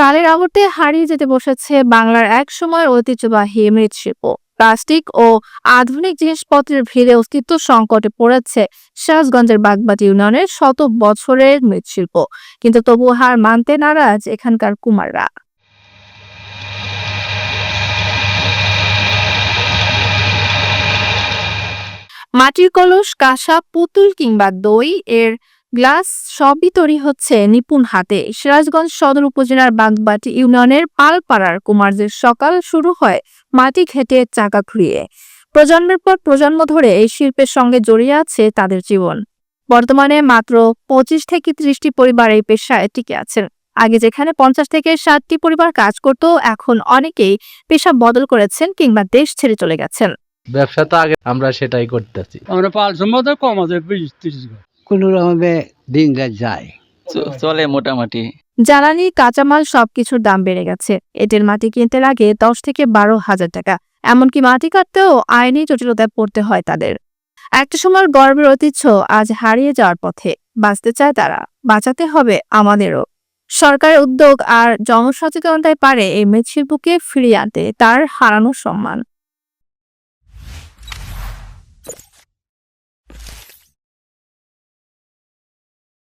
কালের আবর্তে হারিয়ে যেতে বসেছে বাংলার এক সময়ের ঐতিহ্যবাহী মৃৎশিল্প। প্লাস্টিক ও আধুনিক জিনিসপত্রের ভিড়ে অস্তিত্ব সংকটে পড়েছে সিরাজগঞ্জের বাগবাটি ইউনিয়নের শত বছরের মৃৎশিল্প। কিন্তু তবু হার মানতে নারাজ এখানকার কুমাররা। মাটির কলস, কাঁসা, পুতুল কিংবা দই এর গ্লাস সবই তৈরি হচ্ছে নিপুণ হাতে। সিরাজগঞ্জ সদর উপজেলার বাগবাটি ইউনিয়নের পালপাড়ার কুমারদের সকাল শুরু হয় মাটি ঘেটে চাকা ঘুরিয়ে প্রজন্মের পর প্রজন্ম ধরে এই শিল্পের সঙ্গে জড়িয়ে আছে তাদের জীবন। বর্তমানে মাত্র পঁচিশ থেকে ত্রিশটি পরিবার এই পেশায় টিকে আছেন। আগে যেখানে পঞ্চাশ থেকে ষাটটি পরিবার কাজ করত এখন অনেকেই পেশা বদল করেছেন কিংবা দেশ ছেড়ে চলে গেছেন। ব্যবসা তো আগে আমরা সেটাই করতেছি। আমরা পাঁচ সম্মত কম আছে বিশ তিরিশ ঘর। কোনো রকমে দিন রাত যায় চলে মোটামুটি। জ্বালানি কাঁচামাল সবকিছুর দাম বেড়ে গেছে। এটেল মাটি কিনতে লাগে দশ থেকে বারো হাজার টাকা। এমনকি মাটি কাটতেও আইনি জটিলতায় পড়তে হয় তাদের। একটা সময় গর্বের ঐতিহ্য আজ হারিয়ে যাওয়ার পথে। বাঁচতে চায় তারা বাঁচাতে হবে আমাদেরও। সরকারের উদ্যোগ আর জনসচেতনতায় পারে এই মৃৎশিল্পকে ফিরিয়ে আনতে তার হারানো সম্মান।